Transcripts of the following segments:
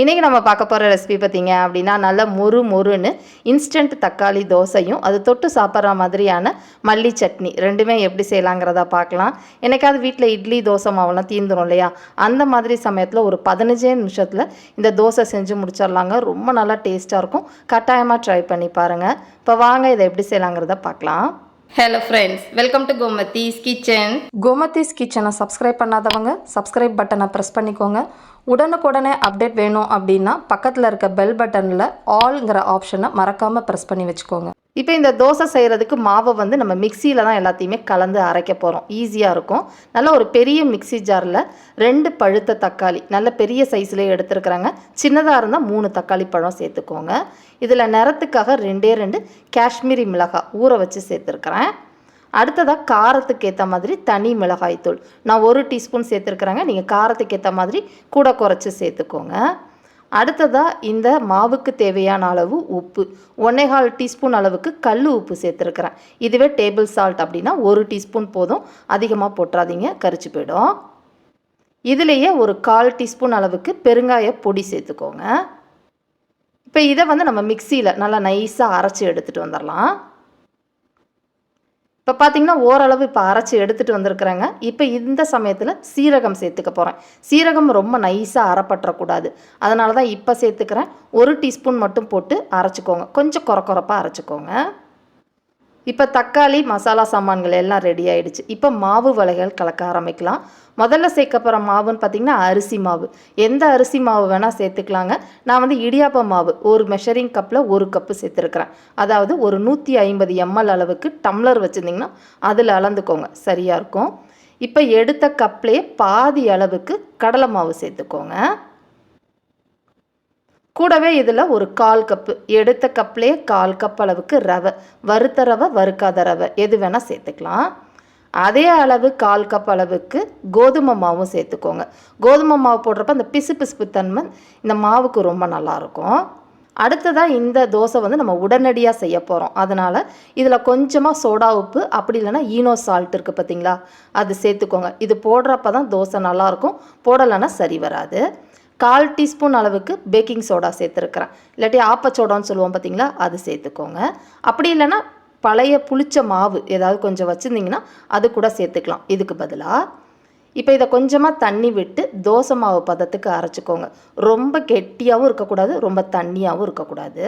இன்றைக்கி நம்ம பார்க்க போகிற ரெசிபி பார்த்தீங்க அப்படின்னா நல்ல மொறு மொறுன்னு இன்ஸ்டன்ட் தக்காளி தோசையும் அது தொட்டு சாப்பிட்ற மாதிரியான மல்லி சட்னி ரெண்டுமே எப்படி செய்யலாங்கிறத பார்க்கலாம். என்னைக்காவது வீட்டில் இட்லி தோசை மாவெல்லாம் தீந்துரும் இல்லையா? அந்த மாதிரி சமயத்தில் ஒரு பதினஞ்சே நிமிஷத்தில் இந்த தோசை செஞ்சு முடிச்சிடலாங்க. ரொம்ப நல்லா டேஸ்ட்டாக இருக்கும். கட்டாயமாக ட்ரை பண்ணி பாருங்கள் இப்போ வாங்க இதை எப்படி செய்யலாங்கிறத பார்க்கலாம். Hello friends welcome to Gomathi's kitchen Gomathi's கிச்சனை சப்ஸ்கிரைப் பண்ணாதவங்க சப்ஸ்கிரைப் பட்டனை ப்ரெஸ் பண்ணிக்கோங்க. உடனுக்குடனே அப்டேட் வேணும் அப்படின்னா பக்கத்தில் இருக்க பெல் பட்டனில் ஆல்ங்கிற ஆப்ஷனை மறக்காமல் ப்ரெஸ் பண்ணி வச்சுக்கோங்க. இப்போ இந்த தோசை செய்கிறதுக்கு மாவை வந்து நம்ம மிக்சியில் தான் எல்லாத்தையுமே கலந்து அரைக்க போகிறோம் ஈஸியாக இருக்கும். நல்ல ஒரு பெரிய மிக்ஸி ஜாரில் ரெண்டு பழுத்த தக்காளி நல்ல பெரிய சைஸ்லேயே எடுத்துருக்குறாங்க. சின்னதாக இருந்தால் மூணு தக்காளி பழம் சேர்த்துக்கோங்க. இதில் நிறத்துக்காக ரெண்டே ரெண்டு காஷ்மீரி மிளகாய் ஊற வச்சு சேர்த்துருக்குறேன். அடுத்ததாக காரத்துக்கு ஏற்ற மாதிரி தனி மிளகாய்த்தூள். நான் ஒரு டீஸ்பூன் சேர்த்துருக்குறேங்க. நீங்கள் காரத்துக்கு ஏற்ற மாதிரி கூட குறைச்சி சேர்த்துக்கோங்க. அடுத்ததாக இந்த மாவுக்கு தேவையான அளவு உப்பு. ஒன்னேகால் டீஸ்பூன் அளவுக்கு கல் உப்பு சேர்த்துருக்குறேன். இதுவே டேபிள் சால்ட் அப்படின்னா ஒரு டீஸ்பூன் போதும். அதிகமாக போட்டுறாதீங்க. கரிச்சு போயிடும். இதுலேயே ஒரு கால் டீஸ்பூன் அளவுக்கு பெருங்காய பொடி சேர்த்துக்கோங்க. இப்போ இதை வந்து நம்ம மிக்சியில் நல்லா நைஸாக அரைச்சி எடுத்துகிட்டு வந்துடலாம் இப்போ பார்த்தீங்கன்னா ஓரளவு இப்போ அரைச்சி எடுத்துகிட்டு வந்திருக்கிறேங்க. இப்போ இந்த சமயத்தில் சீரகம் சேர்த்துக்க போகிறேன் சீரகம் ரொம்ப நைஸாக அரைப்பற்றக்கூடாது. அதனால தான் இப்போ சேர்த்துக்கிறேன். ஒரு டீஸ்பூன் மட்டும் போட்டு அரைச்சிக்கோங்க. கொஞ்சம் குறை குறைப்பாக அரைச்சிக்கோங்க. இப்போ தக்காளி மசாலா சாமான்கள் எல்லாம் ரெடி ஆகிடுச்சு இப்போ மாவு வகைகள் கலக்க ஆரம்பிக்கலாம். முதல்ல சேர்க்க போகிற மாவுன்னு பார்த்தீங்கன்னா அரிசி மாவு. எந்த அரிசி மாவு வேணால் சேர்த்துக்கலாங்க. நான் வந்து இடியாப்ப மாவு ஒரு மெஷரிங் கப்பில் ஒரு கப்பு சேர்த்துருக்குறேன். அதாவது ஒரு நூற்றி ஐம்பது எம்எல் அளவுக்கு டம்ளர் வச்சுருந்திங்கன்னா அதில் அளந்துக்கோங்க. சரியாக இருக்கும். இப்போ எடுத்த கப்லேயே பாதி அளவுக்கு கடலை மாவு சேர்த்துக்கோங்க. கூடவே இதில் ஒரு கால் கப்பு எடுத்த கப்லேயே கால் கப் அளவுக்கு ரவை வறுத்த ரவை வறுக்காத ரவை எது வேணால் சேர்த்துக்கலாம். அதே அளவு கால் கப் அளவுக்கு கோதுமை மாவும் சேர்த்துக்கோங்க. கோதுமை மாவு போடுறப்ப அந்த பிசு பிசுப்பு தன்மை இந்த மாவுக்கு ரொம்ப நல்லாயிருக்கும் அடுத்ததாக இந்த தோசை வந்து நம்ம உடனடியாக செய்ய போகிறோம் அதனால் இதில் கொஞ்சமாக சோடா உப்பு அப்படி இல்லைன்னா ஈனோ சால்ட் இருக்குது பார்த்தீங்களா அது சேர்த்துக்கோங்க. இது போடுறப்ப தான் தோசை நல்லாயிருக்கும் போடலைன்னா சரி வராது. கால் டீஸ்பூன் அளவுக்கு பேக்கிங் சோடா சேர்த்துருக்குறேன். இல்லாட்டி ஆப்பச்சோடான்னு சொல்லுவோம் பார்த்தீங்களா? அது சேர்த்துக்கோங்க. அப்படி இல்லைன்னா பழைய புளிச்ச மாவு ஏதாவது கொஞ்சம் வச்சுருந்திங்கன்னா அது கூட சேர்த்துக்கலாம். இதுக்கு பதிலாக இப்போ இதை கொஞ்சமாக தண்ணி விட்டு தோசை மாவு பதத்துக்கு அரைச்சிக்கோங்க. ரொம்ப கெட்டியாகவும் இருக்கக்கூடாது ரொம்ப தண்ணியாகவும் இருக்கக்கூடாது.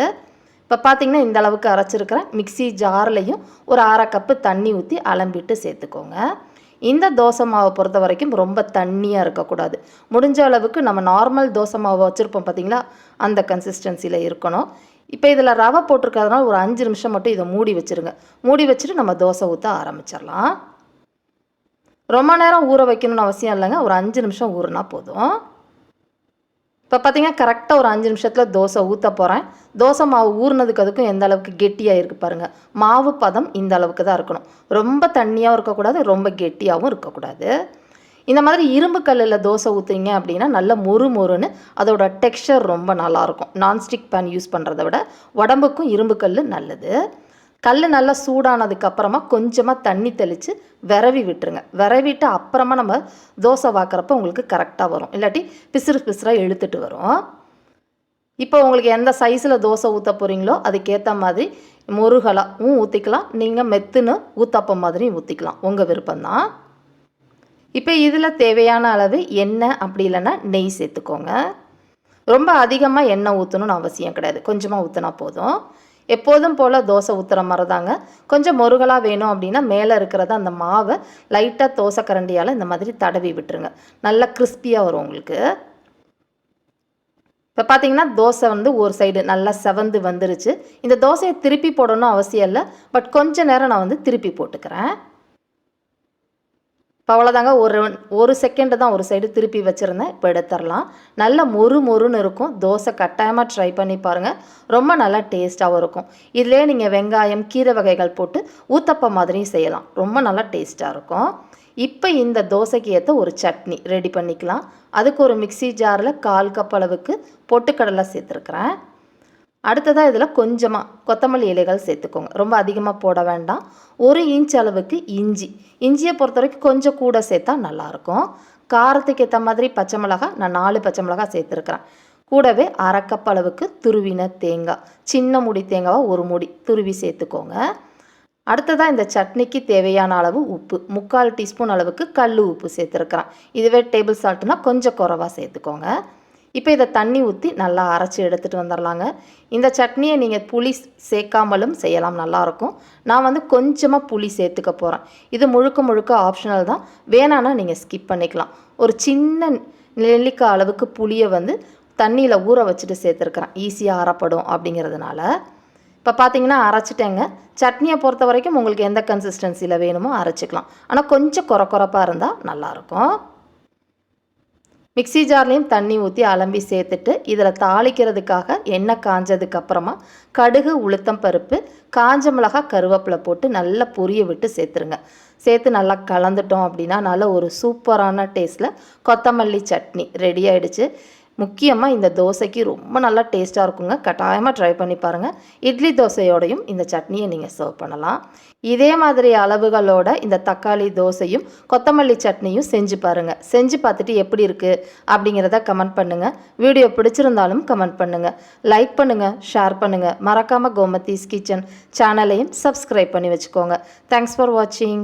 இப்போ பார்த்தீங்கன்னா இந்த அளவுக்கு அரைச்சிருக்கிறேன். மிக்ஸி ஜார்லையும் ஒரு அரை கப்பு தண்ணி ஊற்றி அலம்பிட்டு சேர்த்துக்கோங்க. இந்த தோசை மாவை பொறுத்த வரைக்கும் ரொம்ப தண்ணியாக இருக்கக்கூடாது. முடிஞ்ச அளவுக்கு நம்ம நார்மல் தோசை மாவை வச்சுருப்போம் பார்த்தீங்களா அந்த கன்சிஸ்டன்சியில் இருக்கணும். இப்போ இதில் ரவை போட்டிருக்கிறதுனால ஒரு அஞ்சு நிமிஷம் மட்டும் இதை மூடி வச்சுருங்க. மூடி வச்சுட்டு நம்ம தோசை ஊற்ற ஆரம்பிச்சிடலாம். ரொம்ப நேரம் ஊற வைக்கணும்னு அவசியம் இல்லைங்க. ஒரு அஞ்சு நிமிஷம் ஊறுனா போதும். இப்போ பார்த்தீங்கன்னா கரெக்டாக ஒரு அஞ்சு நிமிஷத்தில் தோசை ஊற்ற போகிறேன் தோசை மாவு ஊறினதுக்கு அதுக்கும் எந்த அளவுக்கு கெட்டியாக இருக்குது பாருங்கள் மாவு பதம் இந்த அளவுக்கு தான் இருக்கணும். ரொம்ப தண்ணியாகவும் இருக்கக்கூடாது ரொம்ப கெட்டியாகவும் இருக்கக்கூடாது. இந்த மாதிரி இரும்பு கல்லில் தோசை ஊற்றுறீங்க அப்படின்னா நல்ல மொறு மொறுன்னு அதோட டெக்ஸ்சர் ரொம்ப நல்லாயிருக்கும் நான்ஸ்டிக் பேன் யூஸ் பண்ணுறத விட உடம்புக்கும் இரும்பு கல் நல்லது. கல் நல்லா சூடானதுக்கு அப்புறமா கொஞ்சமாக தண்ணி தெளித்து விரவி விட்டுருங்க. விரவிட்டு அப்புறமா நம்ம தோசை வாக்குறப்ப உங்களுக்கு கரெக்டாக வரும். இல்லாட்டி பிசுறு பிசுறாக இழுத்துட்டு வரும். இப்போ உங்களுக்கு எந்த சைஸில் தோசை ஊற்ற போகிறீங்களோ அதுக்கேற்ற மாதிரி முருகலாகவும் ஊற்றிக்கலாம் நீங்கள் மெத்துன்னு ஊத்தப்பம் மாதிரியும் ஊற்றிக்கலாம் உங்கள் விருப்பம்தான். இப்போ இதில் தேவையான அளவு எண்ணெய் அப்படி இல்லைன்னா நெய் சேர்த்துக்கோங்க. ரொம்ப அதிகமாக எண்ணெய் ஊற்றணும்னு அவசியம் கிடையாது. கொஞ்சமாக ஊற்றினா போதும். எப்போதும் போல் தோசை ஊற்றுற மாதிரி தாங்க கொஞ்சம் முருகலாக வேணும் அப்படின்னா மேலே இருக்கிறத அந்த மாவை லைட்டாக தோசை கரண்டியால் இந்த மாதிரி தடவி விட்டுருங்க. நல்லா கிறிஸ்பியாக வரும் உங்களுக்கு. இப்போ பார்த்தீங்கன்னா தோசை வந்து ஒரு சைடு நல்லா செவந்து வந்துருச்சு. இந்த தோசையை திருப்பி போடணும் அவசியம் இல்லை. பட் கொஞ்ச நேரம் நான் வந்து திருப்பி போட்டுக்கிறேன். இப்போ அவ்வளோதாங்க ஒரு ஒரு செகண்டு தான் ஒரு சைடு திருப்பி வச்சுருந்தேன். இப்போ எடுத்துடலாம். நல்லா மொறு மொறுன்னு இருக்கும். தோசை கட்டாயமாக ட்ரை பண்ணி பாருங்கள் ரொம்ப நல்லா டேஸ்ட்டாகவும் இருக்கும். இதிலே நீங்கள் வெங்காயம் கீரை வகைகள் போட்டு ஊத்தப்பம் மாதிரியும் செய்யலாம். ரொம்ப நல்லா டேஸ்ட்டாக இருக்கும். இப்போ இந்த தோசைக்கு ஏற்ற ஒரு சட்னி ரெடி பண்ணிக்கலாம். அதுக்கு ஒரு மிக்ஸி ஜாரில் கால் கப் அளவுக்கு பொட்டுக்கடலை சேர்த்துருக்குறேன். அடுத்ததாக இதில் கொஞ்சமாக கொத்தமல்லி இலைகள் சேர்த்துக்கோங்க. ரொம்ப அதிகமாக போட வேண்டாம். ஒரு இன்ச் அளவுக்கு இஞ்சி. இஞ்சியை பொறுத்த வரைக்கும் கொஞ்சம் கூட சேர்த்தா நல்லாயிருக்கும். காரத்துக்கு ஏற்ற மாதிரி பச்சை மிளகா நான் நாலு பச்சை மிளகா சேர்த்துருக்குறேன். கூடவே அரை அளவுக்கு துருவின தேங்காய். சின்ன முடி தேங்காவை ஒரு முடி துருவி சேர்த்துக்கோங்க. அடுத்ததாக இந்த சட்னிக்கு தேவையான அளவு உப்பு. முக்கால் டீஸ்பூன் அளவுக்கு கல் உப்பு சேர்த்துருக்குறேன். இதுவே டேபிள் சால்ட்னா கொஞ்சம் குறவாக சேர்த்துக்கோங்க. இப்போ இதை தண்ணி ஊற்றி நல்லா அரைச்சி எடுத்துகிட்டு வந்துடலாங்க இந்த சட்னியை நீங்கள் புளி சேர்க்காமலும் செய்யலாம் நல்லாயிருக்கும் நான் வந்து கொஞ்சமாக புளி சேர்த்துக்க போகிறேன் இது முழுக்க முழுக்க ஆப்ஷனல் தான். வேணான்னா நீங்கள் ஸ்கிப் பண்ணிக்கலாம். ஒரு சின்ன நெல்லிக்காய் அளவுக்கு புளியை வந்து தண்ணியில் ஊற வச்சுட்டு சேர்த்துருக்குறேன். ஈஸியாக அறப்படும் அப்படிங்கிறதுனால. இப்போ பார்த்தீங்கன்னா அரைச்சிட்டேங்க. சட்னியை பொறுத்த வரைக்கும் உங்களுக்கு எந்த கன்சிஸ்டன்சியில் வேணுமோ அரைச்சிக்கலாம். ஆனால் கொஞ்சம் குறை குறப்பாக இருந்தால் நல்லாயிருக்கும் மிக்ஸி ஜார்லேயும் தண்ணி ஊற்றி அலம்பி சேர்த்துட்டு இதில் தாளிக்கிறதுக்காக எண்ணெய் காஞ்சதுக்கு அப்புறமா கடுகு உளுத்தம் பருப்பு காஞ்ச மிளகாய் கருவேப்பிலை போட்டு நல்லா பொரிய விட்டு சேர்த்துருங்க. சேர்த்து நல்லா கலந்துட்டோம் அப்படின்னா நல்ல ஒரு சூப்பரான டேஸ்ட்டில் கொத்தமல்லி சட்னி ரெடி ஆயிடுச்சு. முக்கியமாக இந்த தோசைக்கு ரொம்ப நல்லா டேஸ்ட்டாக இருக்குங்க. கட்டாயமாக ட்ரை பண்ணி பாருங்கள் இட்லி தோசையோடையும் இந்த சட்னியை நீங்கள் சர்வ் பண்ணலாம். இதே மாதிரி அளவுகளோட இந்த தக்காளி தோசையும் கொத்தமல்லி சட்னியும் செஞ்சு பாருங்கள் செஞ்சு பார்த்துட்டு எப்படி இருக்குது அப்படிங்கிறத கமெண்ட் பண்ணுங்கள் வீடியோ பிடிச்சிருந்தாலும் கமெண்ட் பண்ணுங்கள் லைக் பண்ணுங்கள் ஷேர் பண்ணுங்கள் மறக்காமல் கோமத்தீஸ் கிச்சன் சேனலையும் சப்ஸ்கிரைப் பண்ணி வச்சுக்கோங்க. தேங்க்ஸ் ஃபார் வாட்சிங்